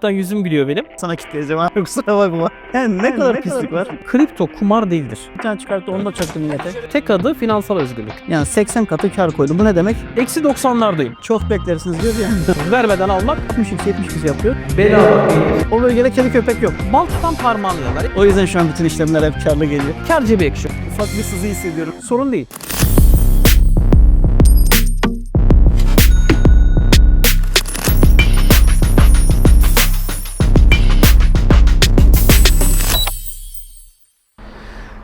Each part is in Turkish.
Allah'tan yüzüm gülüyor benim. Sana kitleyeceğim abi kusura bakma. Yani ne kadar pislik var. Kripto kumar değildir. Bir tane çıkarttı onu da çaktım millete. Tek adı finansal özgürlük. Yani 80 katı kar koydum. Bu ne demek? Eksi 90'lardayım. Çok beklersiniz diyor ya. Vermeden almak 60 70 kişi yapıyor. bedava. O bölgede kedi köpek yok. Baltadan parmağınla O yüzden şu an bütün işlemler hep karlı geliyor. Kar cebi ekşi. Ufak bir sızı hissediyorum. Sorun değil.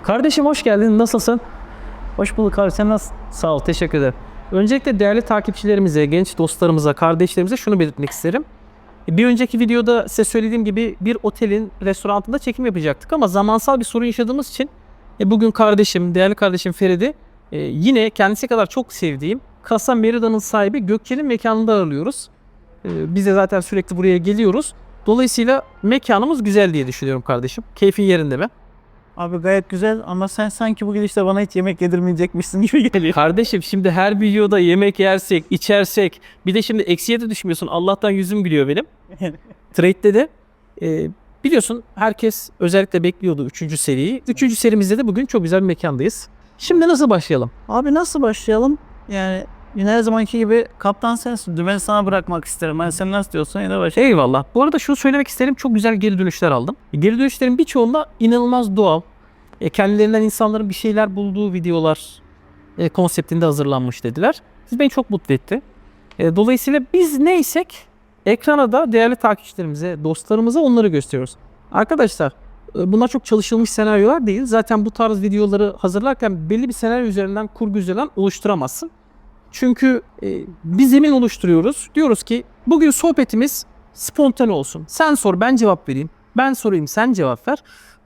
Kardeşim hoş geldin. Nasılsın? Hoş bulduk abi sen nasılsın? Sağ ol, teşekkür ederim. Öncelikle değerli takipçilerimize, genç dostlarımıza, kardeşlerimize şunu belirtmek isterim. Bir önceki videoda size söylediğim gibi bir otelin restorantında çekim yapacaktık ama zamansal bir sorun yaşadığımız için e, bugün kardeşim, değerli kardeşim Feridi e, yine kendisi kadar çok sevdiğim Casa Merida'nın sahibi Gökçe'nin mekanında ağırlıyoruz. E, Biz de zaten sürekli buraya geliyoruz. Dolayısıyla mekanımız güzel diye düşünüyorum kardeşim. Keyfin yerinde mi? Abi gayet güzel ama sen sanki bu gidişte bana hiç yemek yedirmeyecekmişsin gibi geliyor. Kardeşim şimdi her videoda yemek yersek, içersek bir de şimdi eksiye de düşmüyorsun. Allah'tan yüzüm gülüyor benim. Trade'de de e, biliyorsun herkes özellikle bekliyordu 3. seriyi. 3. serimizde de bugün çok güzel bir mekandayız. Şimdi nasıl başlayalım? Abi nasıl başlayalım? Yani yine her zamanki gibi kaptan sensin. Dümeni sana bırakmak isterim. Hani sen nasıl diyorsan yine başla. Eyvallah. Bu arada şunu söylemek isterim. Çok güzel geri dönüşler aldım. Geri dönüşlerin birçoğunda inanılmaz doğal. E, kendilerinden insanların bir şeyler bulduğu videolar e, konseptinde hazırlanmış dediler. Siz beni çok mutlu etti. E, dolayısıyla biz neysek ekrana da değerli takipçilerimize, dostlarımıza onları gösteriyoruz. Arkadaşlar e, bunlar çok çalışılmış senaryolar değil. Zaten bu tarz videoları hazırlarken belli bir senaryo üzerinden kurgu üzerinden oluşturamazsın. Çünkü e, bir zemin oluşturuyoruz. Diyoruz ki bugün sohbetimiz spontane olsun. Sen sor ben cevap vereyim. Ben sorayım sen cevap ver.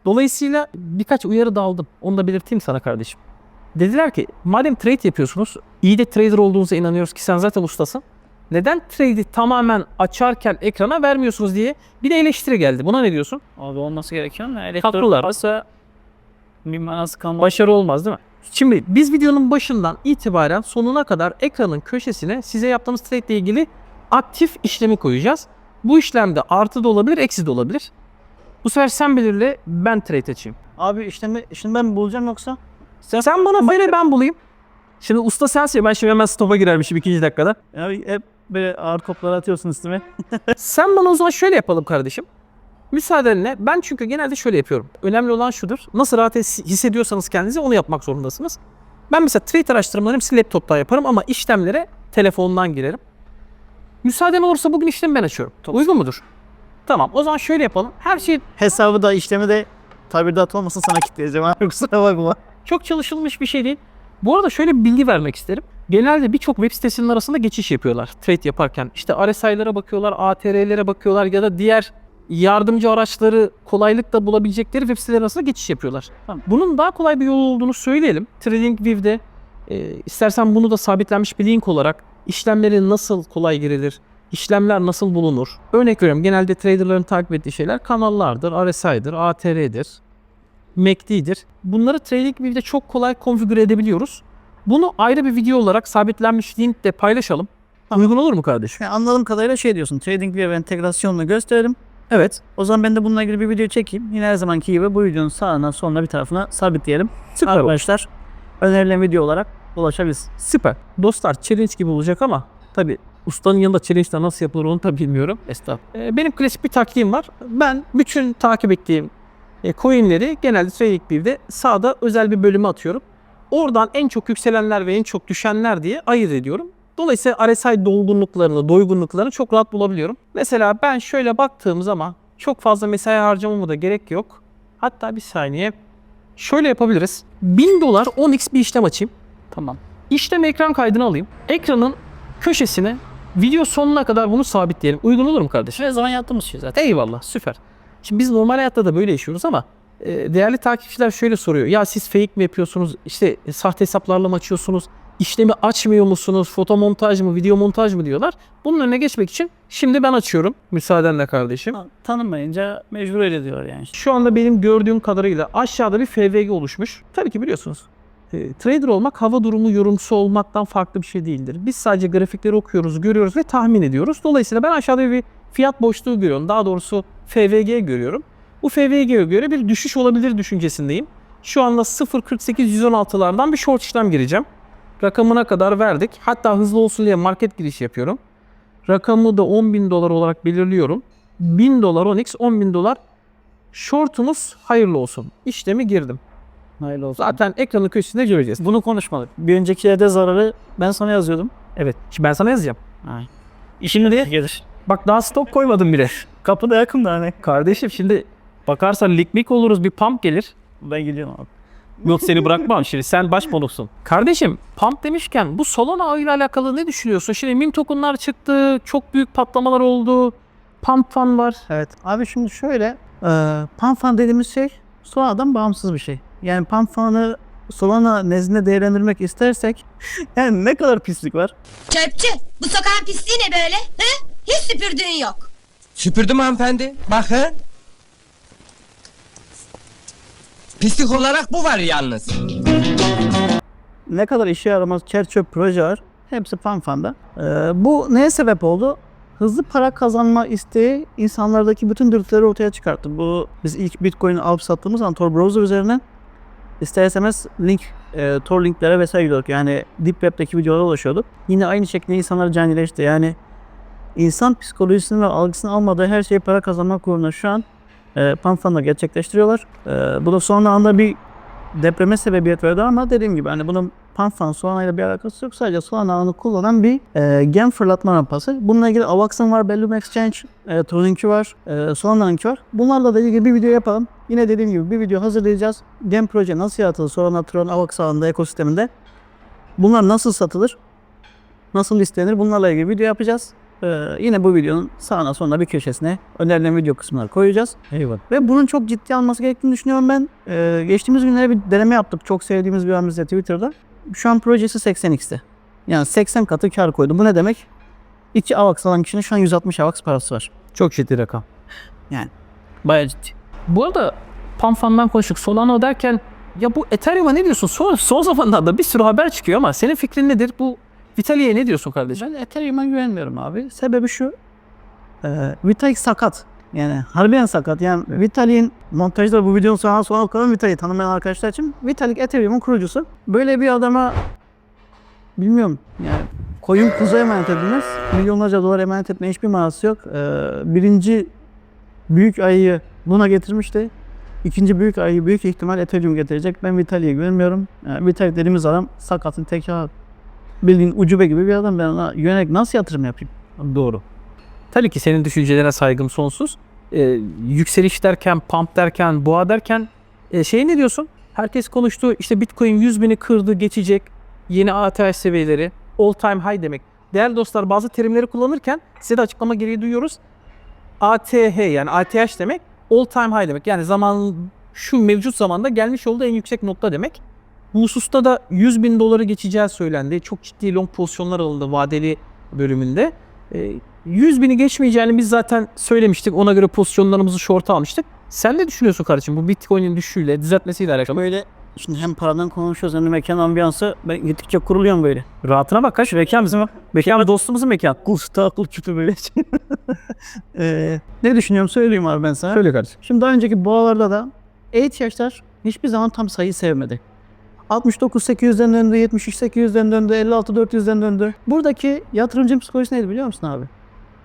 Dolayısıyla birkaç uyarı da aldım. Onu da belirteyim sana kardeşim. Dediler ki madem trade yapıyorsunuz, iyi de trader olduğunuza inanıyoruz ki sen zaten ustasın. Neden trade'i tamamen açarken ekrana vermiyorsunuz diye bir de eleştiri geldi. Buna ne diyorsun? Abi olması gerekiyor mu? Haklılar. Varsa bir manası kalmaz. Başarı olmaz değil mi? Şimdi biz videonun başından itibaren sonuna kadar ekranın köşesine size yaptığımız trade ile ilgili aktif işlemi koyacağız. Bu işlemde artı da olabilir, eksi de olabilir. Bu sefer sen belirle, ben trade açayım. Abi işlemi, şimdi ben mi bulacağım yoksa? Sen, sen bana söyle ben bulayım. Şimdi usta sensin ben şimdi hemen stopa girermişim ikinci dakikada. Abi hep böyle ağır toplar atıyorsun üstüme. Sen bana o zaman şöyle yapalım kardeşim. Müsaadenle ben çünkü genelde şöyle yapıyorum. Önemli olan şudur. Nasıl rahat his- hissediyorsanız kendinizi onu yapmak zorundasınız. Ben mesela trade araştırmalarımı hepsini laptopta yaparım ama işlemlere telefondan girerim. Müsaaden olursa bugün işlemi ben açıyorum. Uygun mudur? Tamam o zaman şöyle yapalım. Her şey Hesabı da işlemi de tabidat olmasın sana kitleyeceğim abi kusura bakma. çok çalışılmış bir şey değil. Bu arada şöyle bir bilgi vermek isterim. Genelde birçok web sitesinin arasında geçiş yapıyorlar trade yaparken. İşte RSI'lara bakıyorlar, ATR'lere bakıyorlar ya da diğer yardımcı araçları kolaylıkla bulabilecekleri web siteleri arasında geçiş yapıyorlar. Tamam. Bunun daha kolay bir yolu olduğunu söyleyelim. TradingView'de e, istersen bunu da sabitlenmiş bir link olarak işlemleri nasıl kolay girilir, işlemler nasıl bulunur. Örnek veriyorum genelde traderların takip ettiği şeyler kanallardır, RSI'dir, ATR'dir. MACD'dir. Bunları TradingView'de çok kolay konfigüre edebiliyoruz. Bunu ayrı bir video olarak sabitlenmiş linkle paylaşalım. Uygun olur mu kardeşim? Yani anladığım kadarıyla şey diyorsun. TradingView entegrasyonunu gösterelim. Evet. O zaman ben de bununla ilgili bir video çekeyim. Yine her zamanki gibi bu videonun sağına soluna bir tarafına sabitleyelim. Süper. Arkadaşlar önerilen video olarak ulaşabiliriz. Süper. Dostlar challenge gibi olacak ama tabi ustanın yanında challenge'ler nasıl yapılır onu da bilmiyorum. Estağfurullah. Ee, benim klasik bir taktiğim var. Ben bütün takip ettiğim e, coinleri genelde TradingView'de sağda özel bir bölüme atıyorum. Oradan en çok yükselenler ve en çok düşenler diye ayırt ediyorum. Dolayısıyla RSI dolgunluklarını, doygunluklarını çok rahat bulabiliyorum. Mesela ben şöyle baktığım zaman çok fazla mesai harcamama da gerek yok. Hatta bir saniye. Şöyle yapabiliriz. 1000 dolar 10x bir işlem açayım. Tamam. İşlem ekran kaydını alayım. Ekranın köşesine video sonuna kadar bunu sabitleyelim. Uygun olur mu kardeşim? Her zaman yaptığımız şey zaten. Eyvallah süper. Şimdi biz normal hayatta da böyle yaşıyoruz ama e, değerli takipçiler şöyle soruyor. Ya siz fake mi yapıyorsunuz? İşte e, sahte hesaplarla mı açıyorsunuz? İşlemi açmıyor musunuz? Foto montaj mı? Video montaj mı diyorlar. Bunun önüne geçmek için şimdi ben açıyorum. Müsaadenle kardeşim. Ha, Tanınmayınca mecbur öyle diyor yani. Şu anda benim gördüğüm kadarıyla aşağıda bir FVG oluşmuş. Tabii ki biliyorsunuz. E, trader olmak hava durumu yorumcusu olmaktan farklı bir şey değildir. Biz sadece grafikleri okuyoruz, görüyoruz ve tahmin ediyoruz. Dolayısıyla ben aşağıda bir fiyat boşluğu görüyorum. Daha doğrusu FVG görüyorum. Bu FVG'ye göre bir düşüş olabilir düşüncesindeyim. Şu anda 0.48-116'lardan bir short işlem gireceğim. Rakamına kadar verdik. Hatta hızlı olsun diye market girişi yapıyorum. Rakamı da 10.000 dolar olarak belirliyorum. 1000 dolar Onyx, 10.000 dolar shortumuz hayırlı olsun. İşlemi girdim. Hayırlı olsun. Zaten ekranın köşesinde göreceğiz. Bunu konuşmadık. Bir önceki yerde zararı ben sana yazıyordum. Evet. Şimdi ben sana yazacağım. İşini diye gelir. Bak daha stok koymadım bile. Kapıda yakında hani. Kardeşim şimdi bakarsan likmik oluruz bir pump gelir. Ben gidiyorum abi. Yok seni bırakmam şimdi sen baş bonuksun. Kardeşim pump demişken bu Solana ağı ile alakalı ne düşünüyorsun? Şimdi meme tokenlar çıktı, çok büyük patlamalar oldu. Pump fan var. Evet. Abi şimdi şöyle. E, pump fan dediğimiz şey Solana'dan bağımsız bir şey. Yani pump fanı Solana nezdinde değerlendirmek istersek yani ne kadar pislik var. Çöpçü, bu sokağın pisliği ne böyle? Hı? Hiç süpürdüğün yok. Süpürdüm hanımefendi. Bakın. Pislik olarak bu var yalnız. ne kadar işe yaramaz çer çöp proje var. Hepsi fanfanda. Ee, bu neye sebep oldu? Hızlı para kazanma isteği insanlardaki bütün dürtüleri ortaya çıkarttı. Bu biz ilk Bitcoin'i alıp sattığımız zaman Tor browser üzerinden ister istemez link, e, Tor linklere vesaire gidiyorduk. Yani Deep Web'deki videolara ulaşıyorduk. Yine aynı şekilde insanlar canileşti. Yani insan psikolojisini ve algısını almadığı her şeyi para kazanmak uğruna şu an e, Panfan'la gerçekleştiriyorlar. E, bu da son anda bir depreme sebebiyet verdi ama dediğim gibi hani bunun Panfan Solana ile bir alakası yok. Sadece Solana ağını kullanan bir e, gem fırlatma rampası. Bununla ilgili Avax'ın var, Bellum Exchange, e, Tron'unki var, e, Solana'nınki var. Bunlarla da ilgili bir video yapalım. Yine dediğim gibi bir video hazırlayacağız. Gem proje nasıl yaratılır Solana, Tron, Avax ağında, ekosisteminde. Bunlar nasıl satılır? Nasıl listelenir? Bunlarla ilgili video yapacağız. E, yine bu videonun sağına sonuna bir köşesine önerilen video kısmına koyacağız. Eyvallah. Ve bunun çok ciddi alması gerektiğini düşünüyorum ben. Ee, geçtiğimiz günlere bir deneme yaptık. Çok sevdiğimiz bir abimizle Twitter'da. Şu an projesi 80x'te. Yani 80 katı kar koydu. Bu ne demek? İçi AVAX alan kişinin şu an 160 AVAX parası var. Çok ciddi rakam. Bayağı ciddi. Bu arada pump fan'dan konuştuk. Solana derken ya bu Ethereum'a ne diyorsun? Son, son zamanlarda bir sürü haber çıkıyor ama senin fikrin nedir? Bu Vitali'ye ne diyorsun kardeşim? Ben Ethereum'a güvenmiyorum abi. Sebebi şu. E, Vitalik sakat. Yani harbiden sakat. Yani Vitalik'in montajda bu videonun sonra sonra bakalım Vitalik'i tanımayan arkadaşlar için. Vitalik Ethereum'un kurucusu. Böyle bir adama bilmiyorum yani koyun kuzu emanet edilmez. Milyonlarca dolar emanet etme hiçbir manası yok. Ee, birinci büyük ayıyı buna getirmişti. İkinci büyük ayıyı büyük ihtimal Ethereum getirecek. Ben Vitalik'e güvenmiyorum. Yani Vitalik dediğimiz adam sakatın teki abi. Bildiğin ucube gibi bir adam. Ben ona yönelik nasıl yatırım yapayım? Doğru. Tabii ki senin düşüncelerine saygım sonsuz. Ee, yükseliş derken, pump derken, boğa derken e, şey ne diyorsun? Herkes konuştu. İşte Bitcoin 100 bini kırdı, geçecek. Yeni ATH seviyeleri. All time high demek. Değerli dostlar bazı terimleri kullanırken size de açıklama gereği duyuyoruz. ATH yani ATH demek all time high demek. Yani zaman şu mevcut zamanda gelmiş olduğu en yüksek nokta demek. Bu hususta da 100 bin doları geçeceği söylendi. Çok ciddi long pozisyonlar alındı vadeli bölümünde. Ee, 100 bini geçmeyeceğini biz zaten söylemiştik. Ona göre pozisyonlarımızı short almıştık. Sen ne düşünüyorsun kardeşim bu Bitcoin'in düşüşüyle, düzeltmesiyle alakalı? Böyle şimdi hem paradan konuşuyoruz hem de mekan ambiyansı ben gittikçe kuruluyorum böyle. Rahatına bak kaç mekan bizim mekan dostumuzun mekan. Akıl sütü akıl küpü böyle. Ee, ne düşünüyorum söyleyeyim abi ben sana. Söyle kardeşim. Şimdi daha önceki boğalarda da ihtiyaçlar hiçbir zaman tam sayı sevmedi. 69 800'den döndü, 73 800'den döndü, 56 400'den döndü. Buradaki yatırımcı psikolojisi neydi biliyor musun abi?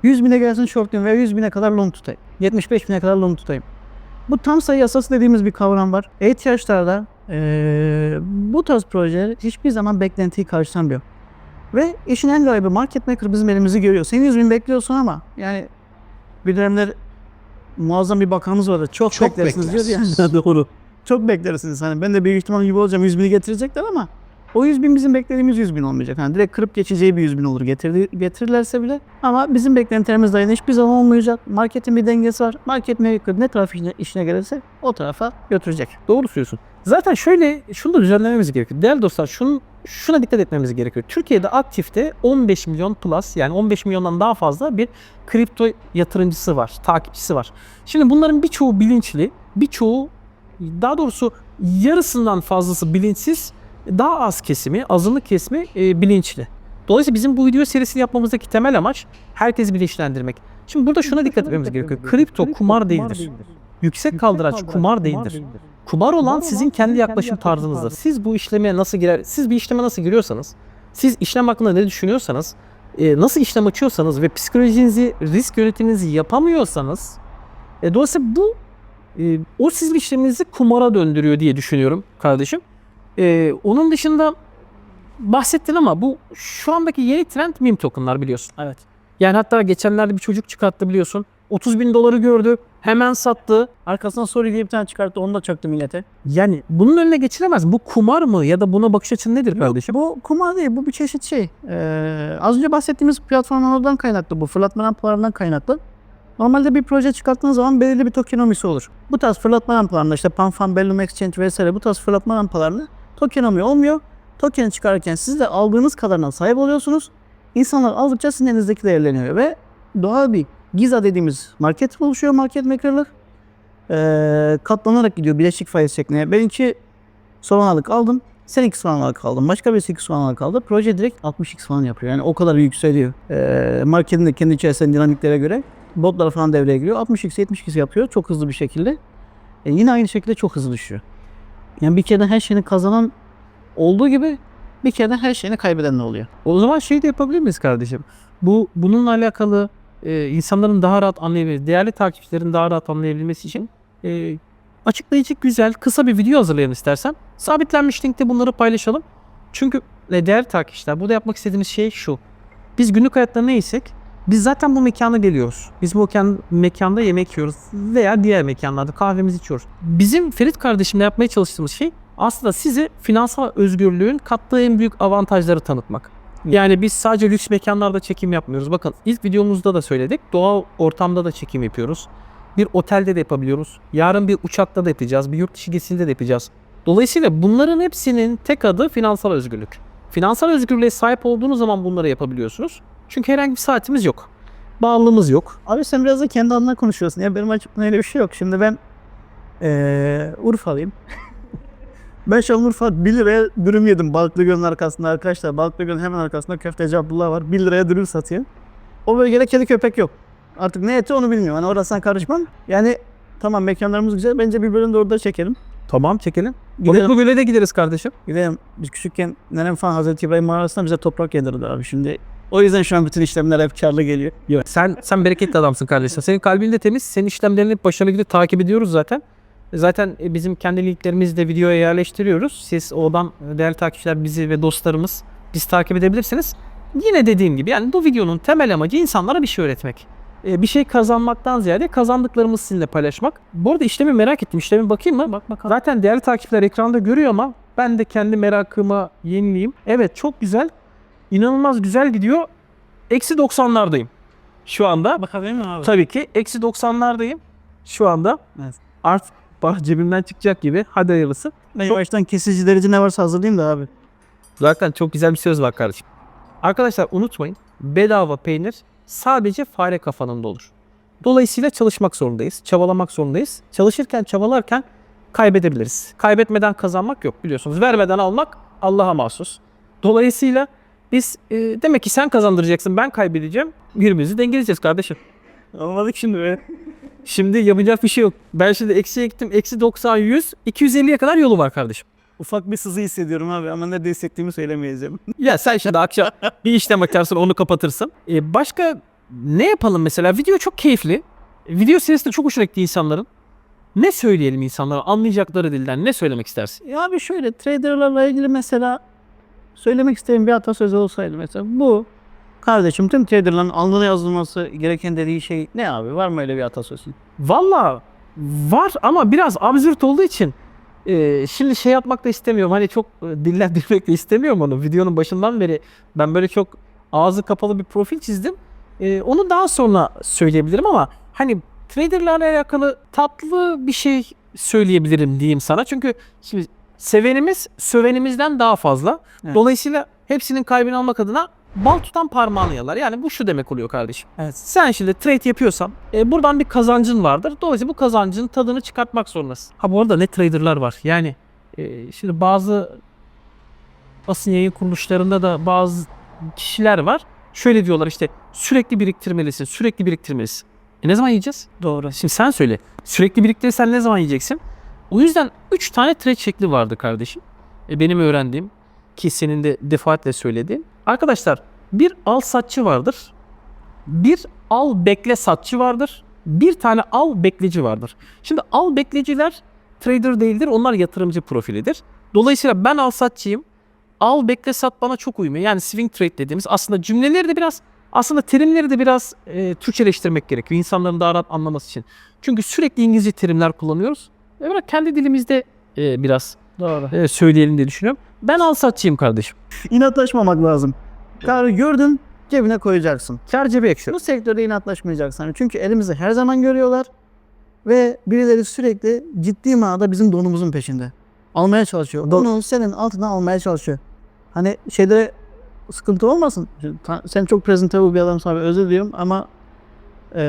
100 bine gelsin shortlayayım veya 100 bine kadar long tutayım. 75 bine kadar long tutayım. Bu tam sayı yasası dediğimiz bir kavram var. ihtiyaçlarda eee bu tarz projeler hiçbir zaman beklentiyi karşılamıyor. Ve işin en garibi market maker bizim elimizi görüyor. Sen 100 bin bekliyorsun ama yani bir dönemler muazzam bir bakanımız vardı. Çok, Çok beklersiniz diyor yani. beklersiniz. Doğru. Çok beklersiniz. Hani ben de büyük ihtimal gibi olacağım. 100 bini getirecekler ama o 100 bin bizim beklediğimiz 100 bin olmayacak. Hani direkt kırıp geçeceği bir 100 bin olur getirdi, getirirlerse bile. Ama bizim beklentilerimiz dayanı hiçbir zaman olmayacak. Marketin bir dengesi var. Market maker ne taraf işine, gelirse o tarafa götürecek. Doğru söylüyorsun. Zaten şöyle şunu da düzenlememiz gerekiyor. Değerli dostlar şunu, şuna dikkat etmemiz gerekiyor. Türkiye'de aktifte 15 milyon plus yani 15 milyondan daha fazla bir kripto yatırımcısı var, takipçisi var. Şimdi bunların birçoğu bilinçli, birçoğu daha doğrusu yarısından fazlası bilinçsiz daha az kesimi, azınlık kesimi e, bilinçli. Dolayısıyla bizim bu video serisini yapmamızdaki temel amaç herkesi bilinçlendirmek. Şimdi burada şuna dikkat etmemiz gerekiyor. Kripto kumar değildir. Yüksek kaldıraç kumar değildir. Kumar olan sizin kendi yaklaşım tarzınızdır. Siz bu işleme nasıl girer, siz bir işleme nasıl giriyorsanız, siz işlem hakkında ne düşünüyorsanız, e, nasıl işlem açıyorsanız ve psikolojinizi, risk yönetiminizi yapamıyorsanız, e, dolayısıyla bu e, o sizin işleminizi kumara döndürüyor diye düşünüyorum kardeşim. E, onun dışında bahsettin ama bu şu andaki yeni trend meme tokenlar biliyorsun. Evet. Yani hatta geçenlerde bir çocuk çıkarttı biliyorsun. 30 bin doları gördü. Hemen sattı. Arkasından Sorry diye bir tane çıkarttı onu da çaktı millete. Yani bunun önüne geçilemez. Bu kumar mı ya da buna bakış açın nedir kardeşim? Bu kumar değil bu bir çeşit şey. Ee, az önce bahsettiğimiz platformlardan kaynaklı bu. Fırlatma rampalarından kaynaklı. Normalde bir proje çıkarttığınız zaman belirli bir tokenomisi olur. Bu tarz fırlatma rampalarında işte Panfan, Bellum Exchange vesaire bu tarz fırlatma rampalarında tokenomi olmuyor. Token çıkarırken siz de aldığınız kadarına sahip oluyorsunuz. İnsanlar aldıkça sizin elinizdeki değerleniyor ve doğal bir Giza dediğimiz market oluşuyor, market makerlar. Ee, katlanarak gidiyor bileşik faiz şeklinde. Benimki Solanalık aldım. Sen 2 Solanalık aldın. Başka birisi 2 Solanalık aldı. Proje direkt 60x falan yapıyor. Yani o kadar yükseliyor. Ee, marketin de kendi içerisinde dinamiklere göre botlar falan devreye giriyor. 60x 70x yapıyor çok hızlı bir şekilde. E, yine aynı şekilde çok hızlı düşüyor. Yani bir kere her şeyini kazanan olduğu gibi bir kere her şeyini kaybeden de oluyor. O zaman şey de yapabilir miyiz kardeşim? Bu bununla alakalı e, insanların daha rahat anlayabilmesi, değerli takipçilerin daha rahat anlayabilmesi için e, açıklayıcı güzel kısa bir video hazırlayalım istersen. Sabitlenmiş linkte bunları paylaşalım. Çünkü e, değerli takipçiler burada yapmak istediğimiz şey şu. Biz günlük hayatta neysek biz zaten bu mekana geliyoruz. Biz bu mekan, mekanda yemek yiyoruz veya diğer mekanlarda kahvemizi içiyoruz. Bizim Ferit kardeşimle yapmaya çalıştığımız şey aslında size finansal özgürlüğün kattığı en büyük avantajları tanıtmak. Yani biz sadece lüks mekanlarda çekim yapmıyoruz. Bakın ilk videomuzda da söyledik. Doğal ortamda da çekim yapıyoruz. Bir otelde de yapabiliyoruz. Yarın bir uçakta da yapacağız. Bir yurt dışı gezisinde de yapacağız. Dolayısıyla bunların hepsinin tek adı finansal özgürlük. Finansal özgürlüğe sahip olduğunuz zaman bunları yapabiliyorsunuz. Çünkü herhangi bir saatimiz yok. Bağlılığımız yok. Abi sen biraz da kendi adına konuşuyorsun. Ya benim açıkçası öyle bir şey yok. Şimdi ben eee Urfalıyım. ben Şanlıurfa 1 liraya dürüm yedim Balıklı Göl'ün arkasında arkadaşlar. Balıklı Göl'ün hemen arkasında köfteci Abdullah var. 1 liraya dürüm satıyor. O bölgede kedi köpek yok. Artık ne eti onu bilmiyorum. Hani orasına karışmam. Yani tamam mekanlarımız güzel. Bence bir bölüm de orada çekelim. Tamam çekelim. Gidelim. Balıklı Göl'e de gideriz kardeşim. Gidelim. Biz küçükken nenem falan Hazreti İbrahim mağarasında bize toprak yedirdi abi. Şimdi o yüzden şu an bütün işlemler hep karlı geliyor. Sen sen bereketli adamsın kardeşim. Senin kalbin de temiz. Senin işlemlerini hep başarılı gidip takip ediyoruz zaten. Zaten e, bizim kendi linklerimizi de videoya yerleştiriyoruz. Siz oradan e, değerli takipçiler bizi ve dostlarımız biz takip edebilirsiniz. Yine dediğim gibi yani bu videonun temel amacı insanlara bir şey öğretmek. E, Bir şey kazanmaktan ziyade kazandıklarımızı sizinle paylaşmak. Bu arada işlemi merak ettim. İşlemi bakayım mı? Bak bakalım. Zaten değerli takipçiler ekranda görüyor ama ben de kendi merakıma yenileyim. Evet çok güzel. İnanılmaz güzel gidiyor. Eksi 90'lardayım şu anda. Bakabilir miyim abi? Tabii ki eksi 90'lardayım şu anda. Evet. Artık bak cebimden çıkacak gibi. Hadi hayırlısı. Ben yavaştan kesici derece ne varsa hazırlayayım da abi. Zaten çok güzel bir söz var kardeşim. Arkadaşlar unutmayın. Bedava peynir sadece fare kafanında olur. Dolayısıyla çalışmak zorundayız. Çabalamak zorundayız. Çalışırken çabalarken kaybedebiliriz. Kaybetmeden kazanmak yok biliyorsunuz. Vermeden almak Allah'a mahsus. Dolayısıyla biz e, demek ki sen kazandıracaksın ben kaybedeceğim. Birbirimizi dengeleyeceğiz kardeşim. Olmadık şimdi be. Şimdi yapacak bir şey yok. Ben şimdi eksiye gittim. Eksi 90, 100, 250'ye kadar yolu var kardeşim. Ufak bir sızı hissediyorum abi ama ne hissettiğimi söylemeyeceğim. Ya sen şimdi akşam bir işlem açarsın onu kapatırsın. Ee, başka ne yapalım mesela? Video çok keyifli. Video serisi de çok hoşuna gitti insanların. Ne söyleyelim insanlara anlayacakları dilden? Ne söylemek istersin? ya abi şöyle traderlarla ilgili mesela söylemek istediğim bir atasözü olsaydı mesela bu kardeşim tüm traderların alnına yazılması gereken dediği şey ne abi? Var mı öyle bir atasözü? Valla var ama biraz absürt olduğu için e, şimdi şey yapmak da istemiyorum. Hani çok e, dillendirmek de istemiyorum onu. Videonun başından beri ben böyle çok ağzı kapalı bir profil çizdim. E, onu daha sonra söyleyebilirim ama hani traderlarla alakalı tatlı bir şey söyleyebilirim diyeyim sana. Çünkü şimdi sevenimiz sövenimizden daha fazla. Evet. Dolayısıyla hepsinin kalbini almak adına bal tutan parmağını yalar. Yani bu şu demek oluyor kardeşim. Evet. Sen şimdi trade yapıyorsan e, buradan bir kazancın vardır. Dolayısıyla bu kazancın tadını çıkartmak zorundasın. Ha bu arada ne traderlar var. Yani e, şimdi bazı basın yayın kuruluşlarında da bazı kişiler var. Şöyle diyorlar işte sürekli biriktirmelisin, sürekli biriktirmelisin. E ne zaman yiyeceğiz? Doğru. Şimdi sen söyle. Sürekli biriktirirsen ne zaman yiyeceksin? O yüzden 3 tane trade şekli vardı kardeşim. E benim öğrendiğim ki senin de defaatle söylediğin. Arkadaşlar bir al satçı vardır. Bir al bekle satçı vardır. Bir tane al bekleci vardır. Şimdi al bekleciler trader değildir. Onlar yatırımcı profilidir. Dolayısıyla ben al satçıyım. Al bekle sat bana çok uymuyor. Yani swing trade dediğimiz aslında cümleleri de biraz aslında terimleri de biraz e, Türkçeleştirmek gerekiyor. insanların daha rahat anlaması için. Çünkü sürekli İngilizce terimler kullanıyoruz. Ve bırak kendi dilimizde e, biraz Doğru. e, söyleyelim diye düşünüyorum. Ben al satçıyım kardeşim. İnatlaşmamak lazım. Karı gördün cebine koyacaksın. Kar cebe ekşi. Bu sektörde inatlaşmayacaksın. Hani çünkü elimizi her zaman görüyorlar ve birileri sürekli ciddi manada bizim donumuzun peşinde. Almaya çalışıyor. Onu senin altından almaya çalışıyor. Hani şeyde sıkıntı olmasın. Şimdi ta- Sen çok presentable bir adamsın abi özür diliyorum ama eee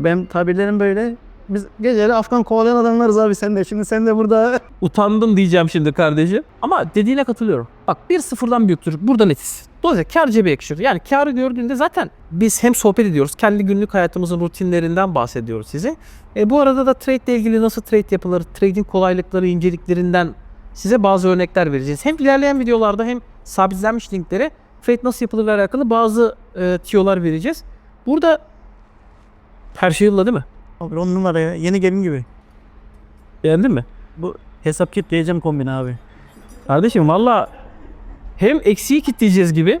benim tabirlerim böyle. Biz geceleri Afgan kovalayan adamlarız abi sen de. Şimdi sen de burada Utandım diyeceğim şimdi kardeşim. Ama dediğine katılıyorum. Bak bir sıfırdan büyüktür. Burada netiz. Dolayısıyla kar cebe yakışır. Yani karı gördüğünde zaten biz hem sohbet ediyoruz. Kendi günlük hayatımızın rutinlerinden bahsediyoruz size. E, bu arada da trade ile ilgili nasıl trade yapılır, trading kolaylıkları, inceliklerinden size bazı örnekler vereceğiz. Hem ilerleyen videolarda hem sabitlenmiş linklere trade nasıl yapılır ile alakalı bazı e, tiyolar vereceğiz. Burada her şey yolunda değil mi? Abi on numaraya yeni gelin gibi. Beğendin mi? Bu hesap kitleyeceğim kombine abi. Kardeşim valla hem eksiği kitleyeceğiz gibi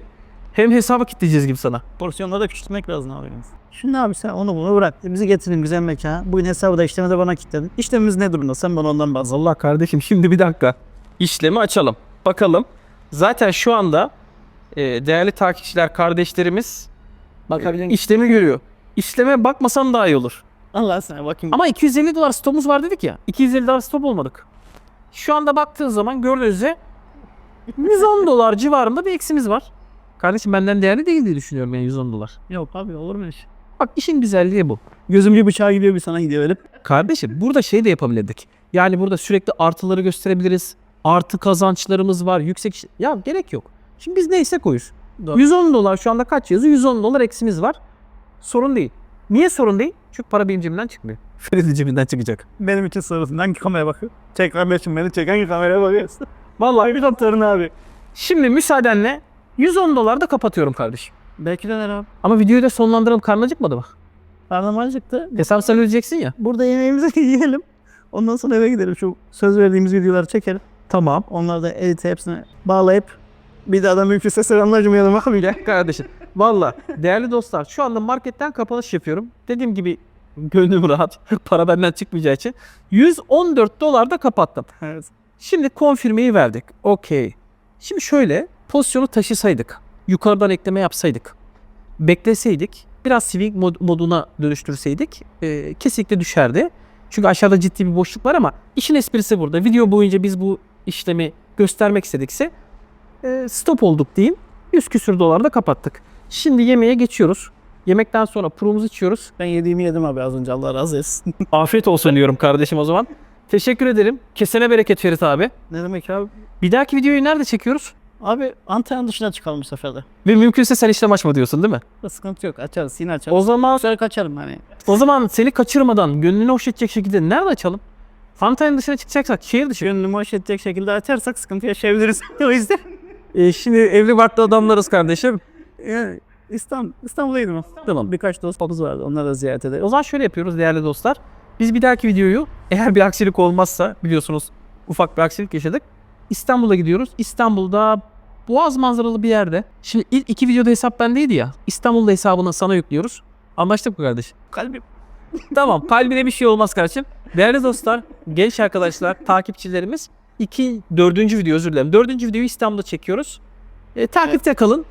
hem hesabı kitleyeceğiz gibi sana. Porsiyonları da küçültmek lazım abi. Şimdi abi sen onu bunu bırak. Bizi getirin güzel mekana. Bugün hesabı da işlemi de bana kilitledin. İşlemimiz ne durumda? Sen bana ondan bahset. Allah kardeşim şimdi bir dakika. İşlemi açalım. Bakalım. Zaten şu anda e, değerli takipçiler kardeşlerimiz Bakabilir miyim? işlemi görüyor. İşleme bakmasan daha iyi olur. Allah sana bakayım. Ama 250 dolar stopumuz var dedik ya. 250 dolar stop olmadık. Şu anda baktığın zaman gördüğünüz üzere 110 dolar civarında bir eksimiz var. Kardeşim benden değerli değil diye düşünüyorum yani 110 dolar. Yok abi olur mu iş? Bak işin güzelliği bu. Gözüm bir bıçağa gidiyor bir sana gidiyor öyle. Kardeşim burada şey de yapabilirdik. Yani burada sürekli artıları gösterebiliriz. Artı kazançlarımız var. Yüksek iş- Ya gerek yok. Şimdi biz neyse koyuz. Doğru. 110 dolar şu anda kaç yazıyor? 110 dolar eksimiz var. Sorun değil. Niye sorun değil? Çünkü para benim cebimden çıkmıyor. Ferit'in cebinden çıkacak. Benim için sarılsın. Hangi kameraya bakıyor? Çek kardeşim beni çek. Hangi kameraya bakıyorsun? Vallahi bir kaptarın abi. Şimdi müsaadenle 110 dolar da kapatıyorum kardeşim. Belki de abi. Ama videoyu da sonlandıralım. Karnın acıkmadı mı? Karnım acıktı. Hesap sen ödeyeceksin ya. Burada yemeğimizi yiyelim. Ondan sonra eve gidelim. Şu söz verdiğimiz videoları çekelim. Tamam. Onları da edit hepsini bağlayıp bir daha da mümkünse selamlarcımayalım abi ya. Kardeşim. Valla değerli dostlar şu anda marketten kapanış yapıyorum. Dediğim gibi gönlüm rahat. Para benden çıkmayacağı için. 114 dolar da kapattım. Evet. Şimdi konfirmeyi verdik. Okey. Şimdi şöyle pozisyonu taşısaydık. Yukarıdan ekleme yapsaydık. Bekleseydik. Biraz swing mod- moduna dönüştürseydik. e, kesinlikle düşerdi. Çünkü aşağıda ciddi bir boşluk var ama işin esprisi burada. Video boyunca biz bu işlemi göstermek istedikse e, stop olduk diyeyim. 100 küsür dolarda kapattık. Şimdi yemeğe geçiyoruz. Yemekten sonra purumuzu içiyoruz. Ben yediğimi yedim abi az önce Allah razı etsin. Afiyet olsun diyorum kardeşim o zaman. Teşekkür ederim. Kesene bereket Ferit abi. ne demek abi? Bir dahaki videoyu nerede çekiyoruz? Abi Antalya'nın dışına çıkalım bu sefer de. Ve mümkünse sen işlem açma diyorsun değil mi? Sıkıntı yok. Açarız yine açarız. O zaman Güzel kaçarım hani. o zaman seni kaçırmadan gönlünü hoş edecek şekilde nerede açalım? Antalya'nın dışına çıkacaksak şehir dışı. Gönlümü hoş edecek şekilde açarsak sıkıntı yaşayabiliriz. o yüzden. Ee, şimdi evli barklı adamlarız kardeşim. Yani İstanbul, İstanbul'daydım. Tamam. Birkaç dostumuz vardı. Onları da ziyaret O ederiz. zaman şöyle yapıyoruz değerli dostlar. Biz bir dahaki videoyu eğer bir aksilik olmazsa biliyorsunuz ufak bir aksilik yaşadık. İstanbul'a gidiyoruz. İstanbul'da Boğaz manzaralı bir yerde. Şimdi ilk iki videoda hesap bendeydi ya. İstanbul'da hesabını sana yüklüyoruz. Anlaştık mı kardeşim? Kalbim. Tamam kalbine bir şey olmaz kardeşim. Değerli dostlar, genç arkadaşlar, takipçilerimiz. iki, dördüncü video özür dilerim. Dördüncü videoyu İstanbul'da çekiyoruz. E, takipte kalın.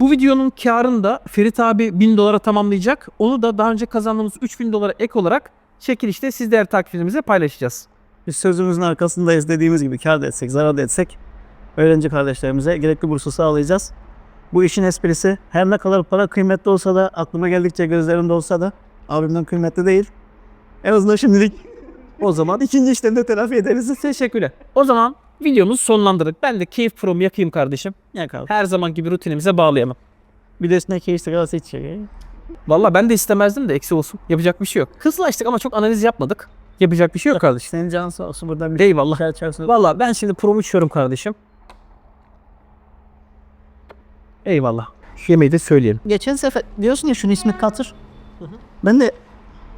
Bu videonun karını da Ferit abi 1000 dolara tamamlayacak. Onu da daha önce kazandığımız 3000 dolara ek olarak çekilişte siz değerli takipçilerimizle paylaşacağız. Biz sözümüzün arkasındayız dediğimiz gibi kar da etsek, zarar da etsek öğrenci kardeşlerimize gerekli bursu sağlayacağız. Bu işin esprisi her ne kadar para kıymetli olsa da aklıma geldikçe gözlerimde olsa da abimden kıymetli değil. En azından şimdilik O zaman ikinci işlemde telafi ederiz. teşekkürler. O zaman videomuzu sonlandırdık. Ben de Keyif Pro'mu yakayım kardeşim. Yak abi. Her zaman gibi rutinimize bağlayalım. Bir de üstüne keyif sigarası içecek. Valla ben de istemezdim de eksi olsun. Yapacak bir şey yok. Hızlaştık ama çok analiz yapmadık. Yapacak bir şey yok kardeşim. Senin canın sağ olsun buradan bir Eyvallah. şeyler çarpsın. Valla ben şimdi promu içiyorum kardeşim. Eyvallah. Şu yemeği de söyleyelim. Geçen sefer diyorsun ya şunun ismi Katır. Ben de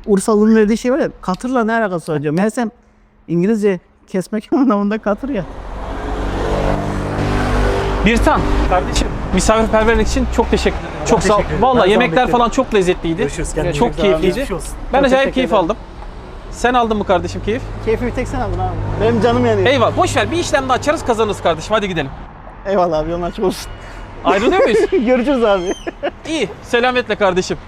Urfalı'nın verdiği şey var ya Katır'la ne alakası var diyorum. Meğersem İngilizce kesmek anlamında Katır ya. Birtan kardeşim misafirperverlik için çok teşekkür ederim. Çok sağ ol. teşekkür ederim. Valla Ben yemekler zahmet falan çok lezzetliydi. Çok keyifliydi. Ben acayip keyif aldım. Sen aldın mı kardeşim keyif? Keyfi bir tek sen aldın abi. Benim canım yanıyor. Eyvallah. Boş ver bir işlem daha açarız kazanırız kardeşim. Hadi gidelim. Eyvallah abi yolun açık olsun. Ayrılıyor muyuz? Görüşürüz abi. İyi. Selametle kardeşim.